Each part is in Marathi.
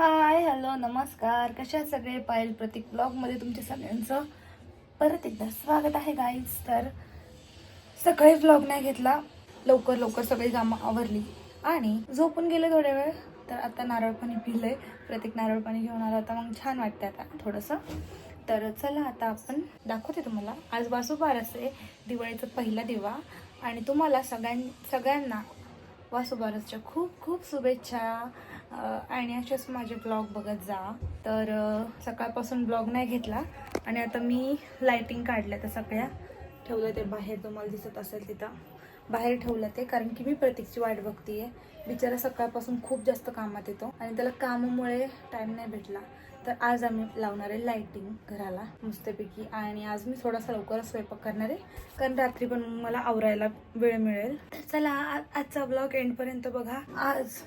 हाय हॅलो नमस्कार. कशा सगळे? पायल प्रतीक ब्लॉगमध्ये तुमच्या सगळ्यांचं परत एकदा स्वागत आहे गाईज तर सकाळी ब्लॉग नाही घेतला. लवकर लवकर सगळी कामं आवरली. आणि झोपून गेले थोड्या वेळ. तर आता नारळ पाणी पिलंय. प्रत्येक नारळ पाणी घेऊन आला आता मग छान वाटते आता थोडंसं. तर चला आता आपण दाखवते तुम्हाला. आज वासुबारस आहे दिवाळीचा पहिला दिवा. आणि तुम्हाला सगळ्यां सगळ्यांना वासुबारसच्या खूप खूप शुभेच्छा. आणि असेच माझे ब्लॉग बघत जा. तर सकाळपासून ब्लॉग नाही घेतला. आणि आता मी लाइटिंग काढल्या त्या सगळ्या. ठेवलं ते बाहेर तुम्हाला दिसत असेल तिथं. बाहेर ठेवलं ते कारण की मी प्रतीकची वाट बघतीये. बिचारा सकाळपासून खूप जास्त कामात येतो. आणि त्याला कामामुळे टाईम नाही भेटला. तर आज आम्ही लावणार आहे लाइटिंग घराला मस्तपैकी. आणि आज मी थोडासा लवकरच स्वयंपाक करणार आहे. कारण रात्री पण मला आवरायला वेळ मिळेल. तर चला आजचा ब्लॉग एंडपर्यंत बघा. आज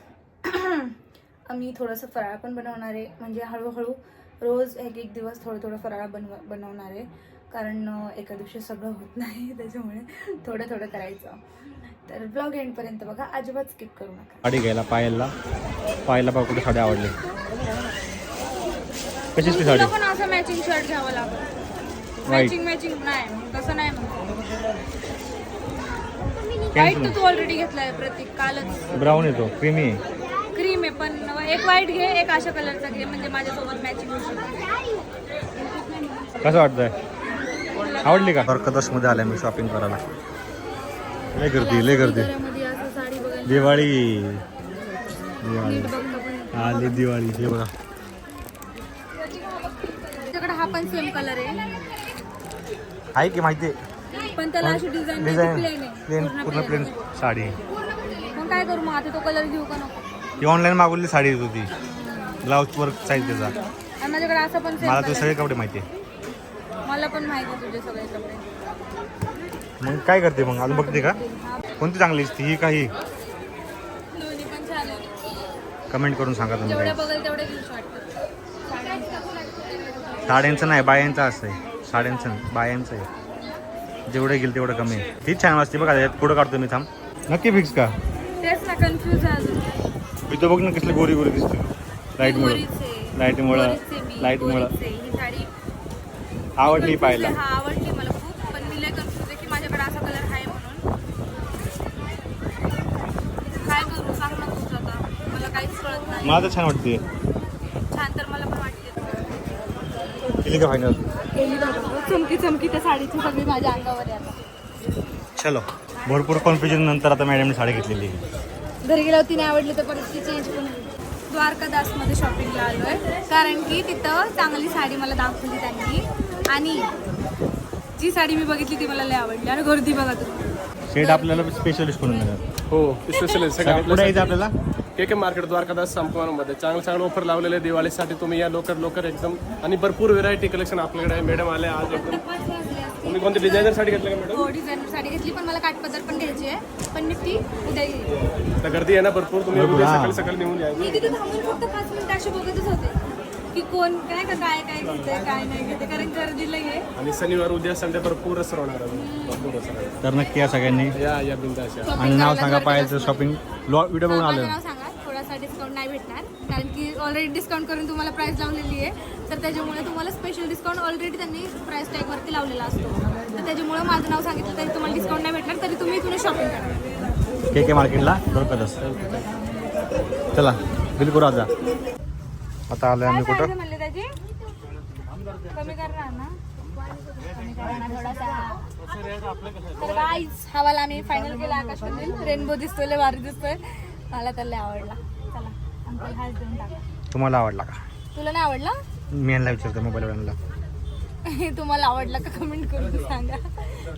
आम्ही थोडंसं फराळ पण बनवणार आहे. म्हणजे हळूहळू रोज एक एक दिवस थोडं थोडं फराळ बनव बनवणार आहे. कारण एका दिवशी सगळं होत नाही. त्याच्यामुळे थोडं थोडं करायचं. तर ब्लॉग एंडपर्यंत बघा. अजिबात स्किप करू नका. साडी घ्यायला पायलला. पायला बघ कुठे साडी आवडली. कशीच ती साडी? पण असं मॅचिंग शर्ट घ्यावं लागेल. मॅचिंग मॅचिंग नाही. मग तसं नाही मग व्हाईट तर तू ऑलरेडी घेतलाय प्रतीक. कालच. ब्राऊन येतो क्रीमी आहे. क्रीम आहे पण एक व्हाईट घे एक अशा कलरचा घे म्हणजे माझ्यासोबत मॅचिंग होऊ शकते. कसं वाटतंय? आवडली का? कर्कदशमध्ये आल्या मी शॉपिंग करायला. लय गर्दी लय गर्दी. दिवाळी. दिवाळी. आली दिवाळी हे बघा. त्याच्याकडे हा पण सेम कलर आहे. आहे की माहिती? पण त्याला अशी डिझाईन डिझाईन प्लेन आहे प्लेन पूर्ण प्लेन साडी. मग काय करू मग? आता तो कलर घेऊ का नको? ही ऑनलाईन मागवलेली साडी येत होती ब्लाऊज वर्क साईज त्याचा. आणि माझ्याकडे असं पण सेम मला ते कलर सगळे कपडे माहिती आहे. मला पण माहिती आहे तुझे सगळे कपडे. मग काय करते मग? अजून बघते का? कोणती चांगली दिसते? ही काही दोन्ही पण छान आहे कमेंट करून सांगा तुम्ही जेवढ्या काय. बघेल तेवढे घेऊच वाटतं साड्यांचं नाही बायांचं असं आहे. साड्यांचं नाही, बायांचं आहे. जेवढं गेल तेवढं कमी आहे. हीच छान वाजते बघा यात पुढं काढतो मी थांब. नक्की फिक्स का तेच ना कन्फ्यूज आहे अजून. इथं बघ ना कसली गोरी गोरी दिसते. लाईटमुळं गोरीच. आहे. लाईटमुळं गोरीच आहे मी, लाईटमुळं गोरीच. आहे. ही साडी आवडली पाहायला. हा आवडली मला खूप पण मी लय कन्फ्यूज आहे की माझ्याकडे असा कलर आहे म्हणून. काय करू सांग ना आता मला काहीच कळत नाही. मला तर छान वाटते छान तर मला पण वाटते केली का फायनल चमकी चमकी त्या साडीची सगळी माझ्या अंगावर आहे आता. चलो. भरपूर कॉन्फ्युजन नंतर आता मॅडमने साडी घेतलेली आहे. घरी गेल्यावर तिने आवडली तर परत ती चेंज पण होईल. द्वारकादासमध्ये शॉपिंगला आलो आहे कारण की तिथं चांगली साडी मला दाखवली त्यांनी. आणि जी साडी मी बघितली ती मला लय आवडली. आणि गर्दी बघा तुम्ही. शेड आपल्याला स्पेशलिस्ट करून देणार. हो स्पेशल सगळं कुठे यायचं आपल्याला? के के मार्केट द्वारकादास संपवामध्ये चांगलं चांगलं ऑफर लावलेले आहे दिवाळीसाठी. तुम्ही या लवकर लवकर एकदम आणि भरपूर व्हेरायटी कलेक्शन आपल्याकडे आहे. मॅडम आले आज एकदम तुम्ही कोणती डिझायनर साडी घेतली का मॅडम हो डिझायनर साडी घेतली पण मला काठपदर पण घ्यायची आहे. पण मी ती उद्या घेईन तर गर्दी आहे ना भरपूर तुम्ही उद्या. सकाळी सकाळी निघून या. मी तिथे थांबून फक्त पाच मिनिटं अशी बघतच होते की कोण काय का काय काय घेते काय नाही घेते कारण गर्दी लई आहे आणि शनिवार उद्या संडे भरपूर रस होणार आहे. भरपूर होणार तर नक्की या सगळ्यांनी. या या बिंदास या. आणि नाव सांगा पाहायचं शॉपिंग व्हिडिओ बघून आलं नाव सांगा. थोडासा डिस्काउंट नाही भेटणार. कारण की ऑलरेडी डिस्काउंट करून तुम्हाला प्राइस लावलेली आहे. तर त्याच्यामुळे तुम्हाला स्पेशल डिस्काउंट ऑलरेडी त्यांनी प्राइस टॅगवरती लावलेला असतो. तर त्याच्यामुळे माझं नाव सांगितलं तरी तुम्हाला डिस्काउंट नाही भेटणार. तरी तुम्ही इथून शॉपिंग करा. के के मार्केटला डोरकतच चला बिल करू आता आता आलोय आम्ही कुठं? म्हणले त्याची कमी करणार ना? तर गाईज हवाला आम्ही फायनल केला आकाश रेनबो दिसतोय लय भारी दिसतोय. मला तर लय आवडला. तुम्हाला आवडला का? तुला नाही आवडला? मी यांना विचारतो मोबाईलवाल्यांना तुम्हाला आवडला का कमेंट करून सांगा.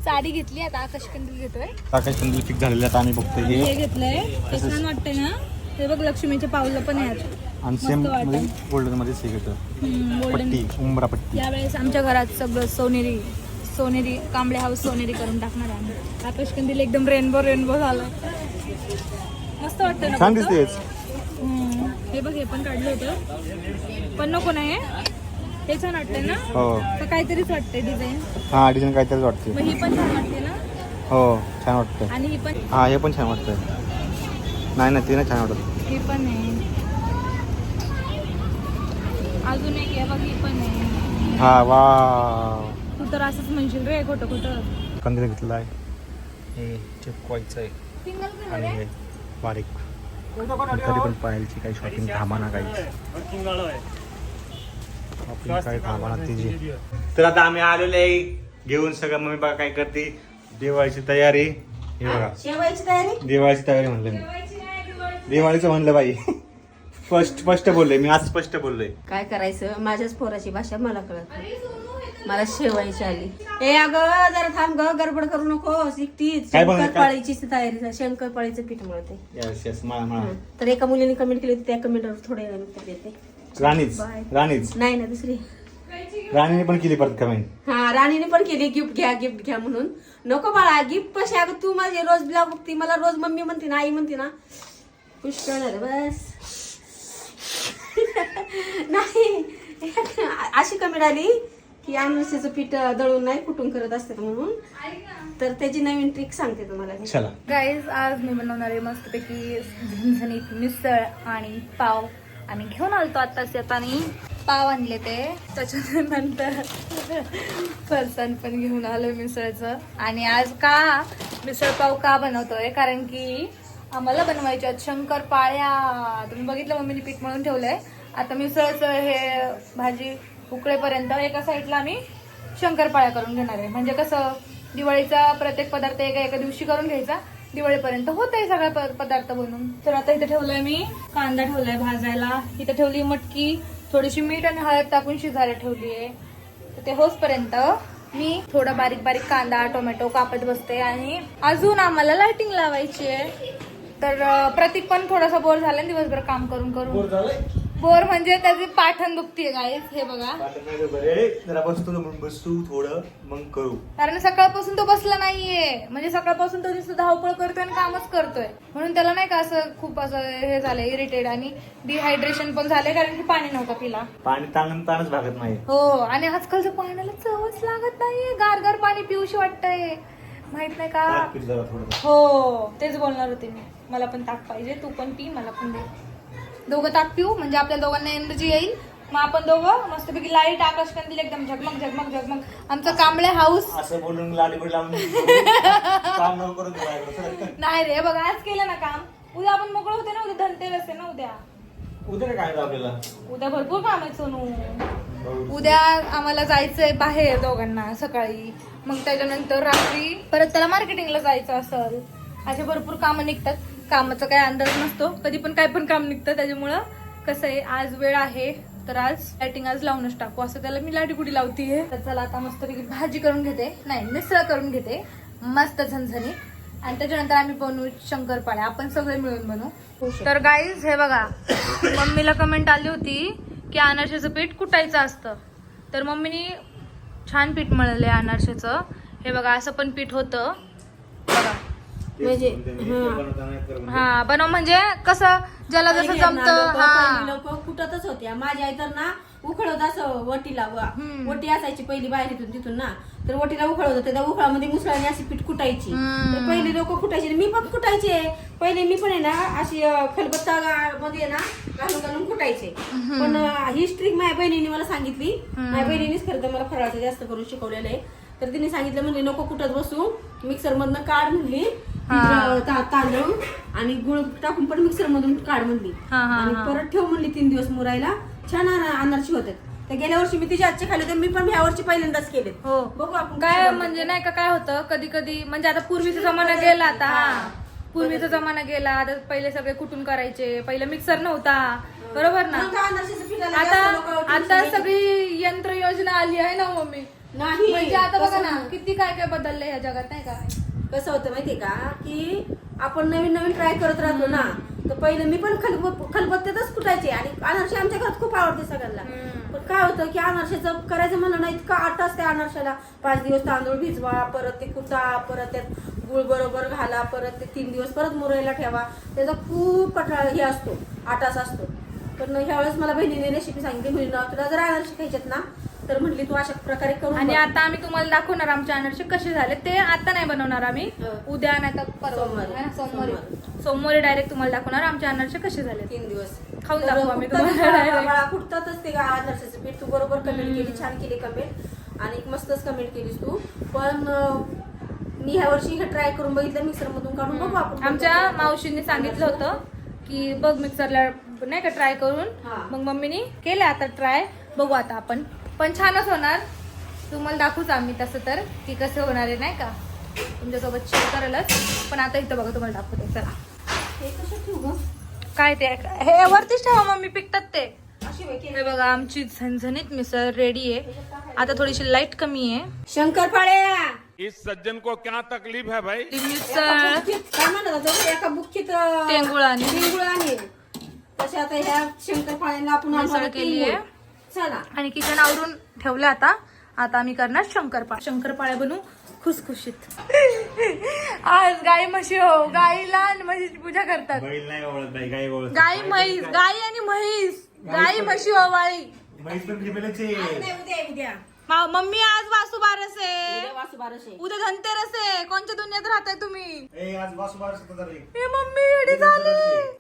साडी घेतली आता आकाश कंदील घेतोय. आकाश कंदील फिक्स झालेले आता आम्ही बघतोय हे. घेतलंय. ते छान वाटतंय ना? ते बघ लक्ष्मीच्या पावलं पण आहेत. आणि सेम गोल्डनमध्ये घेतो गोल्डन पट्टी उंबरा पट्टी. यावेळेस आमच्या घरात सगळं सोनेरी सोनेरी कांबळे हाऊस सोनेरी करून टाकणार आहे आम्ही. आकाश कंदील एकदम रेनबो रेनबो झालं. मस्त वाटतं ना छान? दिसतेच. हे बघ हे पण काढलं होतं. पण नको नाही हे? छान वाटतंय ना? हो. तर काहीतरीच वाटतंय डिझाईन हा डिझाईन काहीतरीच वाटते मग ही पण छान वाटते ना? हो छान वाटतंय. आणि ही पण हा हे पण छान वाटतंय. नाही नाही ते नाही छान वाटत. ही पण आहे. अजून एक आहे बघ ही पण आहे. हा वा. तू तर असंच म्हणशील रे खोटं खोटं. कंदील घेतलेला आहे. हे चिपकवायचं आहे. सिंगल कलर आणि आहे? हे बारीक. तरी पण पायलची काही शॉपिंग थांबाना काही. शॉपिंग काही थांबाना तिची. तर आता आम्ही आलेलो आहे. घेऊन सगळं मम्मी बघा काय करते? दिवाळीची तयारी. हे बघा. दिवाळीची तयारी म्हणलं मी. दिवाळीचं. म्हणलं बाई. स्पष्ट स्पष्ट बोलले. मी आज स्पष्ट बोललोय. काय करायचं? माझ्याच पोराची भाषा मला कळत नाही. मला शेवायची आली. ए अगं जरा थांब ग गडबड करू नको. शिकतीच काय बनवलं? शंकरपाळीची तयारी झाली. शंकरपाळीचं पीठ मिळते. यस यस मला मला तर एका मुलीने कमेंट केली होती त्या कमेंटवर थोडे नंतर देते. राणीच Bye. राणीच. नाही ना दुसरी. राणीने पण केली परत कमेंट हा राणीने पण केली. गिफ्ट घ्या गिफ्ट घ्या म्हणून. नको बाळा गिफ्ट कशी? अगं तू माझी रोज ब्लॉग बघती मला रोज मम्मी म्हणते ना आई म्हणते ना. खुश करणार बस. नाही. अशी कमेंट आली. की आमरसीचं पीठ दळून नाही कुटून करत असतात म्हणून. तर त्याची नवीन ट्रिक सांगते तुम्हाला मी. चला. गाईज आज मी बनवणार आहे मस्तपैकी झणझणीत मिसळ आणि पाव आम्ही घेऊन आलतो आत्ताच येतानी. पाव आणले ते. त्याच्यानंतर फरसाण पण घेऊन आलो मिसळचं. आणि आज का मिसळ पाव का बनवतोय? कारण की आम्हाला बनवायच्या आहेत शंकरपाळ्या तुम्ही बघितलं मम्मीने पीठ मळून ठेवलंय? आता मिसळचं हे भाजी उकळेपर्यंत एका साईडला आम्ही शंकरपाळ्या करून घेणार आहे. म्हणजे कसं दिवाळीचा प्रत्येक पदार्थ एका एका दिवशी करून घ्यायचा. दिवाळीपर्यंत होत आहे सगळा प- पदार्थ बनवून तर आता इथे ठेवलंय मी कांदा ठेवलाय भाजायला. इथे ठेवली मटकी थोडीशी मीठ आणि हळद टाकून शिजायला ठेवली आहे. तर ते होसपर्यंत मी थोडा बारीक बारीक कांदा टोमॅटो कापत बसते आणि अजून आम्हाला लाइटिंग लावायची आहे. तर प्रतीक पण थोडासा बोर झाला दिवसभर काम करून करून. बोर म्हणजे त्याची पाठण दुखतीये गाईस हे बघा. जरा बसतो ना म्हणून बसू थोडं मग करू. कारण सकाळपासून तो बसला नाहीये. म्हणजे सकाळपासून तो नुसतं धावपळ करतोय आणि कामच करतोय. म्हणून त्याला नाही का असं खूप असं हे झालंय इरिटेड आणि डिहायड्रेशन पण झालंय कारण की पाणी नव्हतं पिला. पाणी ताण ताणच भागत नाही. हो आणि आजकालच्या पाण्याला चवच लागत नाहीये. गार गार पाणी पिऊशी वाटतंय. माहीत नाही का? ताक पीठ जरा थोडं. हो तेच बोलणार होते मी. मला पण ताक पाहिजे तू पण पी मला पण दे. दोघं ताक पिऊ म्हणजे आपल्या दोघांना एनर्जी येईल. मग आपण दोघं मस्तपैकी लाइट आकाश कंदील एकदम झगमग झगमग झगमग. आमचं कांबळे हाऊस असं बोलून लाडीबडी लावून काम नको करून तुला. नाही रे बघ आज केलं ना काम. उद्या आपण मोकळं होते ना उद्या धनतेरस आहे ना उद्या. उद्या काय आपल्याला उद्या भरपूर काम आहे सोनू. उद्या आम्हाला जायचंय बाहेर दोघांना सकाळी. मग त्याच्यानंतर रात्री परत त्याला मार्केटिंगला जायचं असेल. असे भरपूर कामं निघतात. कामाचा काही अंदाज नसतो. कधी पण काय पण काम निघतं त्याच्यामुळं कसं आहे आज वेळ आहे तर आज लायटिंग आज लावूनच टाकू. असं त्याला मी लाडीगुडी लावतीये. तर चला आता मस्तपैकी भाजी करून घेते. नाही मिसळ करून घेते. मस्त झणझणी. आणि त्याच्यानंतर आम्ही बनवू शंकरपाळ्या आपण सगळे मिळून बनवू. तर गाईज हे बघा मम्मीला कमेंट आली होती की अनारशाचं पीठ कुटायचं असतं. तर मम्मीनी छान पीठ मळलंय अनारशाचं. हे बघा असं पण पीठ होतं. म्हणजे हा. बनव म्हणजे कसं ज्याला जसं जमतं हा. लोक कुठतच होत्या. माझी आई तर ना उखळत असं वटीला. वटी असायची पहिली बाहेर इथून तिथून ना. तर वटीला उखळत होते. त्या उखळामध्ये मुसळाने अशी पीठ कुटायची. तर पहिली लोक कुटायची. मी पण कुटायचे पहिले मी पण आहे ना अशी खलबत्ता मध्ये ना घालून घालून कुटायचे. पण ही ट्रिक माझ्या बहिणीने मला सांगितली. माझ्या बहिणीनेच खरं तर मला फराळाचं जास्त करून शिकवलेलं आहे. तर तिने सांगितलं म्हणजे नको कुटत बसू. मिक्सर मधनं काढ म्हणली. ती ता- तांदूळ आणि गुळ टाकून पण मिक्सर मधून काढ म्हणली. हा, हा, आणि हा. परत ठेव म्हणली तीन दिवस मुरायला. छान अना- अनारशी होतात. तर गेल्या वर्षी मी तिच्या आजचे खाल्ले तर मी पण ह्या वर्षी पहिल्यांदाच केले. हो. बघू आपण काय कसं म्हणजे नाही का काय होतं कधी कधी म्हणजे आता पूर्वीचा जमाना गेला आता. हा. पूर्वीचा जमाना गेला आता पहिले सगळे कुठून करायचे पहिले मिक्सर नव्हता. बरोबर ना? मग काय अनारशीचं पिठाला आता जास्त लोकं आता सगळी यंत्र योजना आली आहे ना मम्मी. नाही. म्हणजे आता बघा ना ना? किती काय काय बदललंय ह्या जगात नाही का? कसं होतं माहितीये का की आपण नवीन नवीन ट्राय करत राहतो ना तर पहिले मी पण खलब खलबत्त्यातच कुटायचे आणि अनारशी आमच्या घरात खूप आवडते सगळ्यांना. पण काय होतं की अनारशाचं करायचं म्हणलं ना इतका आठ तास त्या अनारशाला. पाच दिवस तांदूळ भिजवा परत ते कुटा परत त्यात गुळ बरोबर घाला परत ते तीन दिवस परत मुरायला ठेवा. त्याचा खूप कटाळ हे असतो आटास असतो. पण ह्या वेळेस मला बहिणीने रेसिपी सांगितली म्हणजे तुला जर अनारशी खायच्यात ना तर म्हटली तू अशा प्रकारे करून आणि बघ. आता आम्ही तुम्हाला दाखवणार आमचे अनारसे कसे झाले. ते आता नाही बनवणार आम्ही. हं. उद्या नाही तर परवा. सोमवारी. है ना, सोमवारी. सोमवारी डायरेक्ट तुम्हाला दाखवणार आमचे अनारसे कसे झाले. तीन दिवस. खाऊन तर दाखवू आम्ही फुटतातच तुम्हाला. बाळा, direct. बाळा, फुटतातच ते नर्साचं पीठ. तू बरोबर कमेंट केली छान केली कमेंट आणि मस्तच कमेंट केलीस तू. पण अं, मी ह्या वर्षी हे ट्राय करून बघितलं मिक्सर मधून काढून बघू आपण आमच्या मावशींनी सांगितलं होतं की बघ मिक्सरला नाही का ट्राय करून. हा. मग मम्मीनी केलं आता ट्राय बघू आता आपण. पण छानच होणार. तुम्हाला दाखवूच आम्ही तसं तर की कसं होणार आहे नाही का? तुमच्यासोबत शेअर करायलाच पण आता इथं बघा तुम्हाला दाखवते चला. हे? काय ते? हे वरतीच ठेवा मम्मी पिकतात ते. अशी बाई केली. हे बघा आमची झणझणीत मिसळ रेडी आहे. आता थोडीशी लाइट कमी आहे. शंकरपाळ्या इस सज्जन को क्या तकलीफ है भाई? मिसळ एका बुक्कीत अं, टेंगुळ आणि टिंगुळ आणि तसे आता ह्या शंकरपाळ्यांना आपण मिसळ आणणार केली आहे. चला. आणि किचन आवरून ठेवलं आता. आता आम्ही करणार शंकरपाळ शंकरपाळ्या बनवू खुसखुशीत. आज गाई म्हशी हो गाईला आणि म्हशीची पूजा करतात. बैल नाही ओळख बाई गाई ओळख गाई म्हैस गाई आणि म्हैस. गाई म्हशी ओवाळी म्हैस पण फिमेलची आज नाही, उद्या आहे, उद्या. मा- मम्मी आज वासू बारस आहे उद्या वासू बारस उद्या धनतेरस. आहे कोणत्या दुनियात राहताय तुम्ही? ए आज वासू बारस होतं जरा एक. ए मम्मी एडी झाली.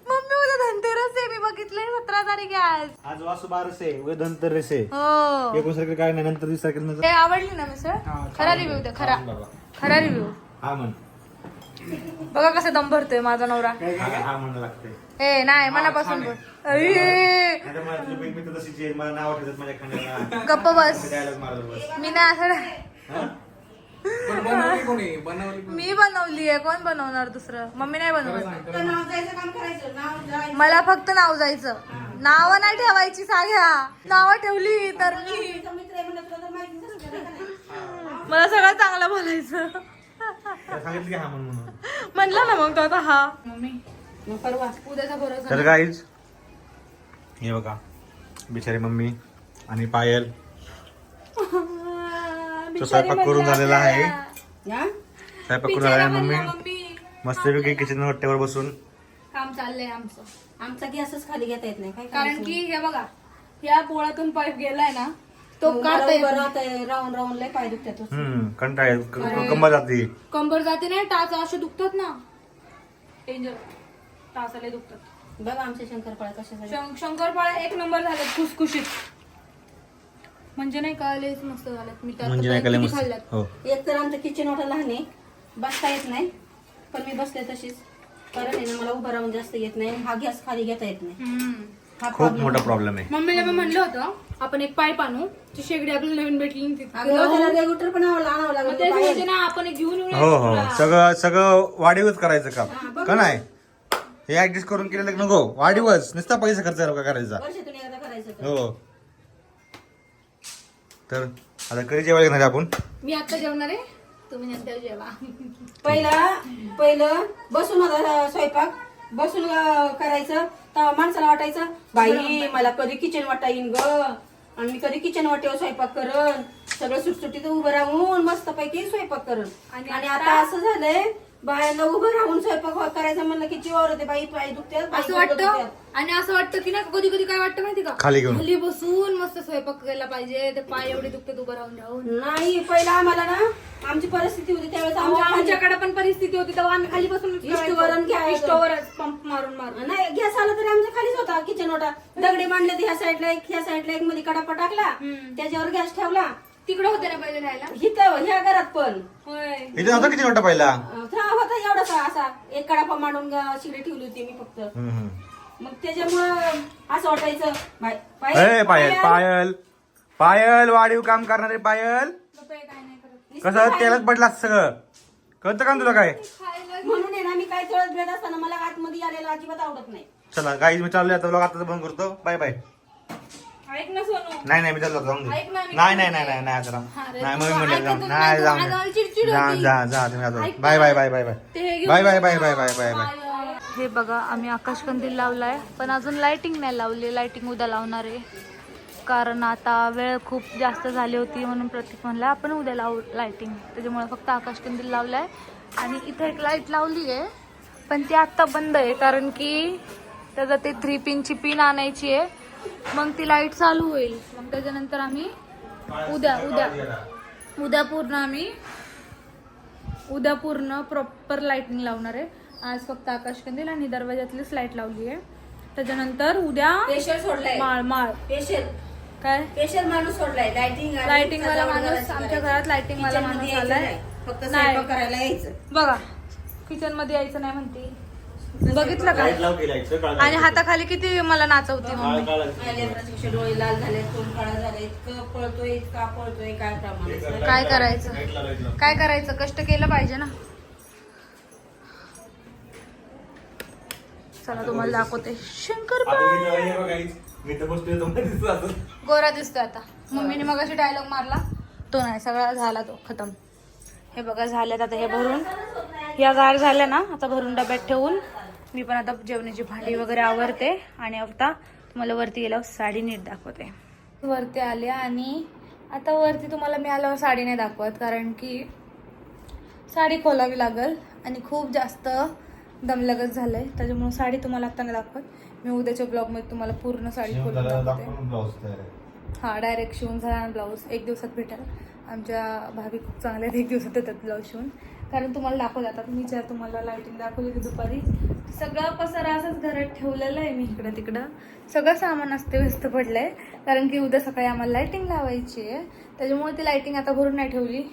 मम्मी उद्या धनतेरस. आहे मी बघितलंय सतरा तारीख आहे आज. आज वासू बारस आहे उद्या धनतेरस. आहे हो. एकोणीस तारखेला काय नाही नंतर वीस तारखेला नंतर हे आवडली ना मिसळ? खरा रिव्ह्यू द्या खरा. खरा रिव्ह्यू हा म्हण. बघा कसं दम भरतोय माझा नवरा. हा ए नाही मनापासून बोल. अये, नाही तर मला तुझी बहीण मित्र तशीच आहे. मला नाव ठेवतात माझ्या खाण्याला गप्प बस. डायलॉग मारत बस. मी नाही असं? मी बनवली आहे. कोण बनवणार दुसरं? मम्मी नाही बनवत. तर नाव जायचं काम करायचं. नाव जायचं. मला फक्त नाव जायचं. नाव नाही ठेवायची साग्या नाव ठेवली तर मी तुझा मित्र आहे म्हणलं तुला तर माहितीच असेल का? नाही? मला सगळं चांगलं बोलायचं. त्याला सांगितलं की हा म्हण म्हणून. म्हणलं ना मग तो आता हा. मम्मी मग परवा. उद्याचा भरोसा तर गाईज हे बघा. बिचारी मम्मी आणि पायल. तो स्वयंपाक करून झालेला आहे. या स्वयंपाक करून झालेला आहे मम्मी. मम्मी मस्तपैकी किचन वट्ट्यावर बसून. काम चाललंय आमचं. आमचा गॅसच खाली घेता येत नाही. काय कारण की हे बघा या पोळातून पाईप गेलाय ना तो तो काढता येत. नाही. राहून राहून लय पाय दुखतात हम्म कंटाळ कंबर जाते. कंबर जाते नाही टाच असे दुखतात ना. डेंजर टाचाले दुखतात. बघा आमच्या शंकरपाळ्या कशा झाल्या शं- शंकरपाळ्या एक नंबर झाल्यात खुसखुशीत. म्हणजे नाही का लयच मस्त झाल्यात मी तर म्हणजे नाही आतापर्यंत का किती मस्त. खाल्ल्यात. हो. एक तर आमचं किचन ओटा लहान आहे. बसता येत नाही. पण मी बसले तशीच. कारण आहे ना मला उभं राहून जास्त येत नाही. हा गॅस खाली घेता येत नाही. हम्म. खूप मोठा. प्रॉब्लेम आहे. मम्मीला मी म्हणलं होतं आपण एक पाईप आणू ती शेगडी आपल्याला नवीन भेटली ना तिथे. रेग्युलेटर पण आणावं आणावं मग लागलं तेच बाहेर. ना आपण एक घेऊन येऊया हो हो. तुला. सगळं सगळं वाढीवच करायचं काम. का नाही? हे ऍडजस्ट करून केलेलं की नको. वाढीवच. नुसता पैसा खर्च का करायचा. वर्षातून एकदा करायचं तर. हो. तर आता कधी जेवायला घेणार आपण? मी आता जेवणार आहे. तुम्ही नंतर जेवा. पहिला पहिलं बसून होता स्वयंपाक. बसून अं, करायचं. तेव्हा माणसाला वाटायचं बाई मला कधी किचन वाटा येईन ग. आणि मी कधी किचन वाट्यावर स्वयंपाक करन सगळं सुटसुटीत उभं राहून मस्त पैकी स्वयंपाक करन आणि आणि आता असं झालंय बायाला उभं राहून स्वयंपाक करायचा म्हणलं की जीवावर होते बाई पाय दुखतात बाई असं वाटतं? दुखतात. आणि असं वाटतं की ना कधी कधी काय वाटतं माहिती का? खाली घेऊन. खाली बसून मस्त स्वयंपाक करायला पाहिजे ते पाय एवढे दुखतात उभं राहून राहून. नाही पहिला आम्हाला ना आमची परिस्थिती होती त्यावेळेस आमच्याकडे पण परिस्थिती होती तेव्हा आम्ही खाली बसून इष्टवरण घ्यायचं. इष्टवरच पंप मारून मारून. नाही गॅस आला तरी आमच्या खालीच होता किचन ओटा दगडे मांडले ह्या साईडला एक ह्या साईडला एक मध्ये कडापा टाकला त्याच्यावर गॅस ठेवला. तिकडे होते ना पहिले राहायला इथं ह्या घरात पण. होय. इथे नव्हता किती वाटतं पहिला? अं, थ्रा होता एवढासा असा एक कडापा मांडून ग- शिगडी ठेवली होती मी फक्त. हम्म, हम्म. मग त्याच्यामुळं असं वाटायचं बाय- ए पायल पायल. पायल. वाढीव काम करणारे पायल. पप्पा हे काय नाही करत. कसं तेलच पडला सगळं. कळतं का ना तुला काय? म्हणून आहे ना मी काय तळत भेट असताना मला आतमध्ये आलेलं अजिबात आवडत नाही. चला गाईज मी चाललोय आता आता बंद करतो. बाय बाय ऐक ना सोनू नाही नाही मी जाऊन दे. ऐक ना, मी नाही नाही नाही नाही नाही आता राम. अरे नाही बाबा, मग मी म्हणलं ऐकतच जाऊन नाही नाही तू. जाऊन आज मला चिडचिड दे. जा होती. जा जा तुम्ही आता ऐक bye. Bye bye bye bye ते हे घेऊन bye bye bye bye bye bye bye हे बघा आम्ही आकाशकंदील लावलाय पण अजून लाइटिंग नाही लावली लाइटिंग उद्या लावणार आहे कारण आता वेळ खूप जास्त झाली होती म्हणून प्रतीक म्हणला आपण उद्या लावू लाइटिंग त्याच्यामुळे फक्त आकाशकंदील लावलाय आणि इथे एक लाइट लावली आहे पण ती आत्ता बंद आहे कारण की त्याचं ते थ्री पिनची पिन आणायची आहे मग ती लाइट चालू होईल. मग त्याच्यानंतर आम्ही उद्या उद्या उद्या पूर्ण आम्ही उद्या पूर्ण प्रॉपर लाइटिंग लावणार आहे. आज फक्त आकाश कंदील आणि दरवाजातलीच लाइट लावली आहे. त्याच्यानंतर उद्या स्पेशल सोडलाय. माळ माळ. स्पेशल काय? स्पेशल माणूस सोडलाय. लाइटिंग लाइटिंग वाला माणूस आमच्या घरात लाइटिंग वाला माणूस आलाय. फक्त करायला यायचं. बघा किचनमध्ये यायचं नाही म्हणते. बघितलं का? लाइट लाव केला इथं काळं आणि हाताखाली किती मला नाचवते मम्मी. काळं डोळे लाल झाले तोंड काळा झाले इतकं पळतोय इतका पळतोय काय प्रमाण काय करायचं? लाइट लाव, लाइट लाव. काय करायचं? कष्ट केलं पाहिजे ना. चला तुम्हाला दाखवते. शंकर आता मी तर- बघा, guys, मी तर बसतोय तुम्हाला दिसत असेल. गोरा दिसतोय आता. मम्मीने मग अशी डायलॉग मारला. तो नाही सगळा झाला तो खतम. हे बघा झाल्यात आता हे भरून. या गार झाल्या ना आता भरून डब्यात ठेवून. मी पण आता जेवणाची भांडी वगैरे आवरते. आणि आता तुम्हाला वरती गेल्यावर साडी नीट दाखवते. वरती आले आणि आता वरती तुम्हाला मी आल्यावर साडी नाही दाखवत कारण की साडी खोलावी लागल आणि खूप जास्त दमलगत झालंय. त्याच्यामुळे साडी तुम्हाला आता नाही दाखवत. मी उद्याच्या ब्लॉगमध्ये तुम्हाला पूर्ण साडी खोलून दाखवते. हा डायरेक्ट शिवून झाला आणि ब्लाऊज एक दिवसात भेटेल. आमच्या भाभी खूप चांगल्या आहेत. एक दिवसात देतात ब्लाऊज शिवून. कारण तुम्हाला दाखवलं आता. मी जर तुम्हाला लाईटिंग दाखवली होती दुपारी सगळा पसारा असंच घरात ठेवलेलं आहे मी इकडं तिकडं. सगळं सामान असते व्यस्त पडलं आहे कारण की उद्या सकाळी आम्हाला लायटिंग लावायची आहे. त्याच्यामुळे ती लायटिंग आता भरून नाही ठेवली.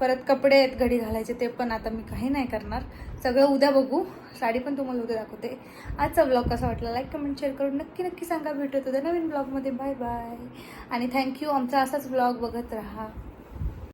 परत कपडे आहेत घडी घालायचे ते पण आता मी काही नाही करणार. सगळं उद्या बघू. साडी पण तुम्हाला उद्या दाखवते. आजचा ब्लॉग कसा वाटला लाईक कमेंट शेअर करून नक्की नक्की सांगा. भेटत उद्या नवीन ब्लॉगमध्ये बाय बाय आणि थँक्यू आमचा असाच ब्लॉग बघत राहा.